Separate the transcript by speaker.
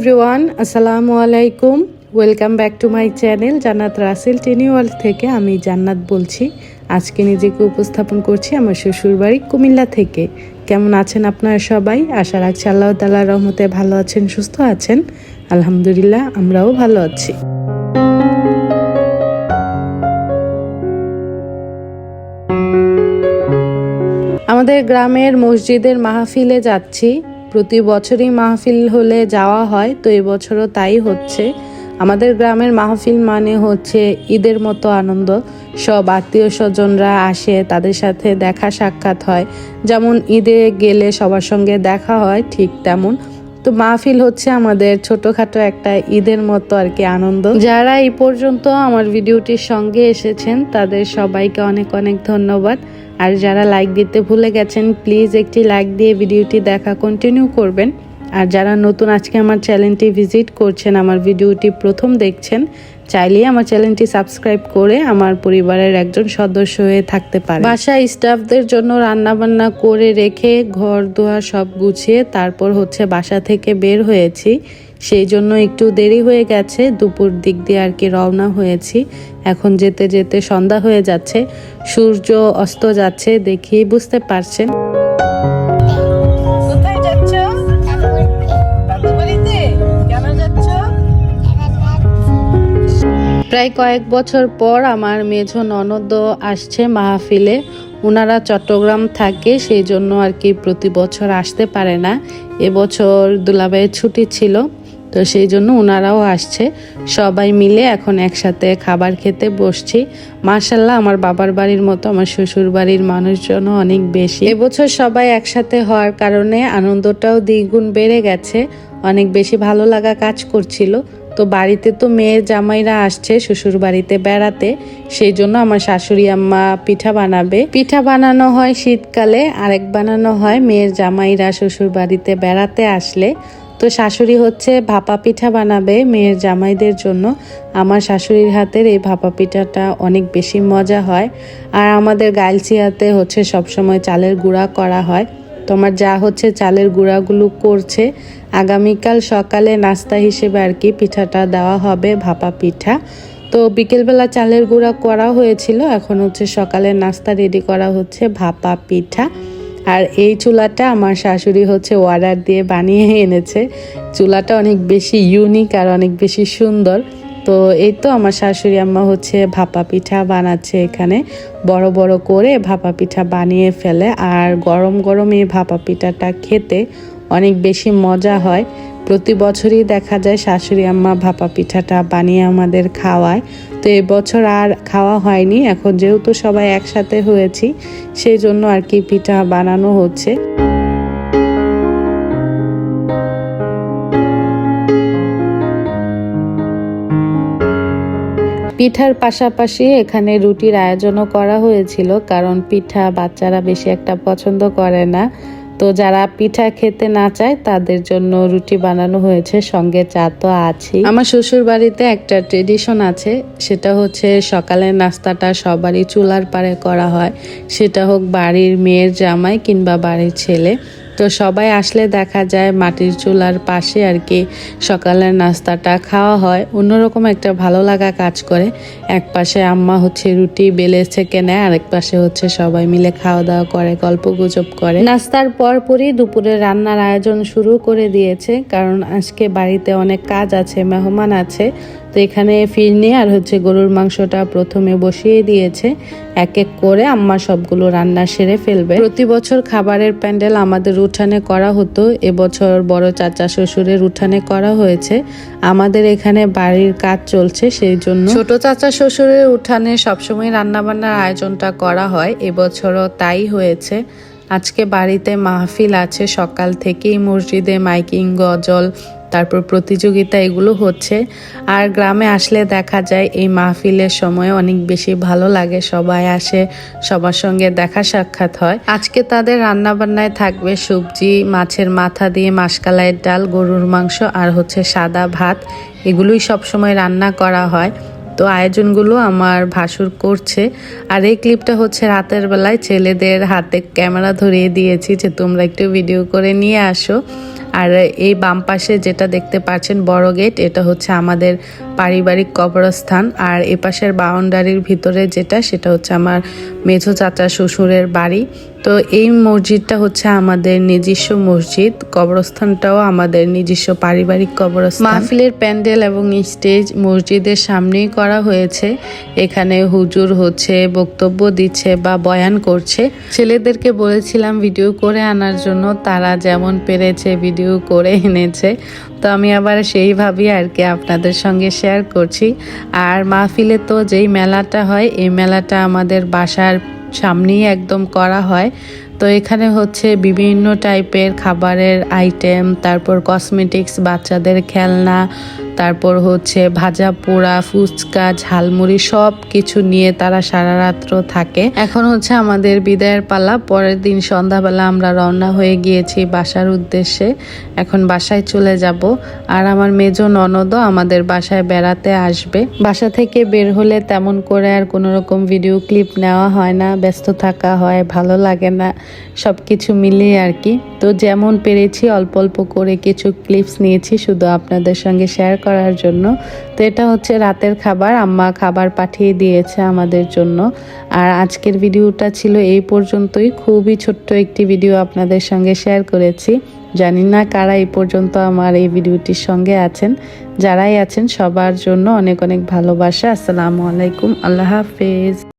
Speaker 1: Everyone আসসালামু আলাইকুম। Welcome back to my channel Jannat Rasel Teni world থেকে আমি জান্নাত বলছি। আজকে নিজেকে উপস্থাপন করছি আমার শ্বশুরবাড়ি কুমিল্লা থেকে। কেমন আছেন আপনারা সবাই? আশা রাখছি আল্লাহ তাল্লাহ রহমতে ভালো আছেন, সুস্থ আছেন। আলহামদুলিল্লাহ, আমরাও ভালো আছি। আমাদের গ্রামের মসজিদের মাহফিলে যাচ্ছি। প্রতি বছরই মাহফিল হলে যাওয়া হয়, তো এবছরও তাই হচ্ছে। আমাদের গ্রামের মাহফিল মানে হচ্ছে ঈদের মতো আনন্দ। সব আত্মীয় স্বজনরা আসে, তাদের সাথে দেখা সাক্ষাৎ হয়। যেমন ঈদে গেলে সবার সঙ্গে দেখা হয়, ঠিক তেমন। তো মাহফিল হচ্ছে আমাদের ছোটখাটো একটা ঈদের মতো আর কি আনন্দ। যারা এই পর্যন্ত আমার ভিডিওটির সঙ্গে এসেছেন, তাদের সবাইকে অনেক অনেক ধন্যবাদ। আর যারা লাইক দিতে ভুলে গেছেন প্লিজ একটি লাইক দিয়ে ভিডিওটি দেখা কন্টিনিউ করবেন। আর যারা নতুন আজকে আমার চ্যানেলটি ভিজিট করছেন, আমার ভিডিওটি প্রথম দেখছেন চাইলেই আমার চ্যানেলটি সাবস্ক্রাইব করে আমার পরিবারের একজন সদস্য হয়ে থাকতে পারে। বাসায় স্টাফদের জন্য রান্না বান্না করে রেখে ঘর দোয়া সব গুছিয়ে তারপর হচ্ছে বাসা থেকে বের হয়েছি। সেই জন্য একটু দেরি হয়ে গেছে, দুপুর দিক দিয়ে আর কি রওনা হয়েছি। এখন যেতে যেতে সন্ধ্যা হয়ে যাচ্ছে, সূর্য অস্ত যাচ্ছে দেখেই বুঝতে পারছেন? প্রায় কয়েক বছর পর আমার মেঝ ননদ আসছে মাহফিলে। ওনারা চট্টগ্রাম থাকে, সেই জন্য আর কি প্রতি বছর আসতে পারে না। এবছর দুলাভাইয়ের ছুটি ছিল, তো সেই জন্য ওনারাও আসছে। সবাই মিলে এখন একসাথে খাবার খেতে বসছি। মার্শাল্লাহ আমার বাবার বাড়ির মতো, আমার শ্বশুর বাড়ির মানুষজনও অনেক বেশি। এবছর সবাই একসাথে হওয়ার কারণে আনন্দটাও দ্বিগুণ বেড়ে গেছে। অনেক বেশি ভালো লাগা কাজ করছিল। তো বাড়িতে তো মেয়ের জামাইরা আসছে শ্বশুর বাড়িতে। বেড়াতে সেই জন্য আমার শাশুড়ি আম্মা পিঠা বানাবে। পিঠা বানানো হয় শীতকালে, আরেক বানানো হয় মেয়ের জামাইরা শ্বশুর বাড়িতে বেড়াতে আসলে। তো শাশুড়ি হচ্ছে ভাপা পিঠা বানাবে মেয়ের জামাইদের জন্য। আমার শাশুড়ির হাতের এই ভাপা পিঠাটা অনেক বেশি মজা হয়। আর আমাদের গাইলচিয়াতে হচ্ছে সবসময় চালের গুঁড়া করা হয়। তোমার যা হচ্ছে চালের গুঁড়াগুলো করছে। আগামীকাল সকালে নাস্তা হিসেবে আর কি পিঠাটা দেওয়া হবে, ভাপা পিঠা। তো বিকেলবেলা চালের গুঁড়া করা হয়েছিল, এখন হচ্ছে সকালে নাস্তা রেডি করা হচ্ছে ভাপা পিঠা। আর এই চুলাটা আমার শাশুড়ি হচ্ছে অর্ডার দিয়ে বানিয়ে এনেছে। চুলাটা অনেক বেশি ইউনিক আর অনেক বেশি সুন্দর। তো এই তো আমার শাশুড়ি আম্মা হচ্ছে ভাপা পিঠা বানাচ্ছে এখানে। বড় বড় করে ভাপা পিঠা বানিয়ে ফেলে। আর গরম গরম এই ভাপা পিঠাটা খেতে অনেক বেশি মজা হয়। প্রতি বছরই দেখা যায় শাশুড়ি আম্মা ভাপা পিঠাটা বানিয়ে আমাদের খাওয়ায়। তো এবছর আর খাওয়া হয়নি। এখন যেহেতু সবাই একসাথে হয়েছি সেই জন্য আর কি পিঠা বানানো হচ্ছে। পিঠার পাশাপাশি এখানে রুটির আয়োজনও করা হয়েছিল, কারণ পিঠা বাচ্চারা বেশি একটা পছন্দ করে না। তো যারা পিঠা খেতে না চায়, তাদের জন্য রুটি বানানো হয়েছে, সঙ্গে চা তো আছে আমার শ্বশুর বাড়িতে একটা ট্রেডিশন আছে, সেটা হচ্ছে সকালের নাস্তাটা সবারই চুলার পারে করা হয়। সেটা হোক বাড়ির মেয়ের জামাই কিংবা বাড়ির ছেলে। তো সবাই আসলে দেখা যায় মাটির চুলার পাশে আর কি সকালের নাস্তাটা খাওয়া হয়। অন্যরকম একটা ভালো লাগা কাজ করে। এক পাশে আম্মা হচ্ছে রুটি বেলে ছেঁকে নেয়, আরেক পাশে হচ্ছে সবাই মিলে খাওয়া দাওয়া করে, গল্প গুজব করে। নাস্তার পরপরই দুপুরে রান্নার আয়োজন শুরু করে দিয়েছে, কারণ আজকে বাড়িতে অনেক কাজ আছে, মেহমান আছে। তো এখানে ফিরনি আর হচ্ছে গরুর মাংসটা প্রথমে বসিয়ে দিয়েছে। এক এক করে আম্মা সবগুলো রান্না সেরে ফেলবে। প্রতি বছর খাবারের প্যান্ডেল আমাদের উঠানে করা হতো। এবছর বড় চাচা শ্বশুরের উঠানে করা হয়েছে। আমাদের এখানে বাড়ির কাজ চলছে সেই জন্য। ছোট চাচা শ্বশুরের উঠানে সবসময় রান্না বান্নার আয়োজনটা করা হয়। এবছরও তাই হয়েছে। আজকে বাড়িতে মাহফিল আছে। সকাল থেকেই মসজিদে মাইকিং, গজল তারপর প্রতিযোগিতা এগুলো হচ্ছে। আর গ্রামে আসলে দেখা যায় এই মাহফিলের সময় অনেক বেশি ভালো লাগে, সবাই আসে, সবার সঙ্গে দেখা সাক্ষাৎ হয়। আজকে তাদের রান্নাবান্নায় থাকবে সবজি, মাছের মাথা দিয়ে মাসকালাইয়ের ডাল, গরুর মাংস আর হচ্ছে সাদা ভাত। এগুলোই সবসময় রান্না করা হয়। তো আয়োজনগুলো আমার ভাসুর করছে। আর এই ক্লিপটা হচ্ছে রাতের বেলায় ছেলেদের হাতে ক্যামেরা ধরিয়ে দিয়েছি যে তোমরা একটু ভিডিও করে নিয়ে আসো। আর এই বাম পাশে যেটা দেখতে পাচ্ছেন বড় গেট, এটা হচ্ছে আমাদের পারিবারিক কবরস্থান আর এপাশের বাউন্ডারির ভিতরে যেটা, সেটা হচ্ছে আমার মেঝো চাচা শ্বশুরের বাড়ি। তো এই মসজিদটা হচ্ছে আমাদের নিজস্ব মসজিদ। কবরস্থানটাও আমাদের নিজস্ব পারিবারিক কবরস্থান। মাহফিলের প্যান্ডেল এবং স্টেজ মসজিদের সামনেই করা হয়েছে। এখানে হুজুর হচ্ছে, বক্তব্য দিচ্ছে বা বয়ান করছে। ছেলেদেরকে বলেছিলাম ভিডিও করে আনার জন্য, তারা যেমন পেরেছে, ভিডিও করে এনেছে। তো আমি আবার সেইভাবেই আর কি আপনাদের সঙ্গে শেয়ার করছি। আর মাহফিলে তো যেই মেলাটা হয়, এই মেলাটা আমাদের বাসার সামনেই একদম করা হয়। তো এখানে হচ্ছে বিভিন্ন টাইপের খাবারের আইটেম তারপর কসমেটিক্স বাচ্চাদের খেলনা তারপর হচ্ছে ভাজা পোড়া, ফুচকা, ঝালমুড়ি সব কিছু নিয়ে তারা সারা রাত্র থাকে। এখন হচ্ছে আমাদের বিদায়ের পালা। পরের দিন সন্ধ্যাবেলা আমরা রওনা হয়ে গিয়েছি বাসার উদ্দেশ্যে। এখন বাসায় চলে যাব। আর আমার মেজ ননদও আমাদের বাসায় বেড়াতে আসবে। বাসা থেকে বের হলে তেমন করে আর কোনো রকম ভিডিও ক্লিপ নেওয়া হয় না। ব্যস্ত থাকা হয়, ভালো লাগে না। সব কিছু মিলিয়ে আর কি। তো যেমন পেরেছি, অল্প অল্প করে কিছু ক্লিপস নিয়েছি শুধু আপনাদের সঙ্গে শেয়ার করার জন্য। তো এটা হচ্ছে রাতের খাবার, আম্মা খাবার পাঠিয়ে দিয়েছে আমাদের জন্য। আর আজকের ভিডিওটা ছিল এই পর্যন্তই। খুবই ছোট্ট একটি ভিডিও আপনাদের সঙ্গে শেয়ার করেছি। জানি না কারা এই পর্যন্ত আমার এই ভিডিওটির সঙ্গে আছেন। যারাই আছেন, সবার জন্য অনেক অনেক ভালোবাসা। আসসালামু আলাইকুম। আল্লাহ হাফেজ।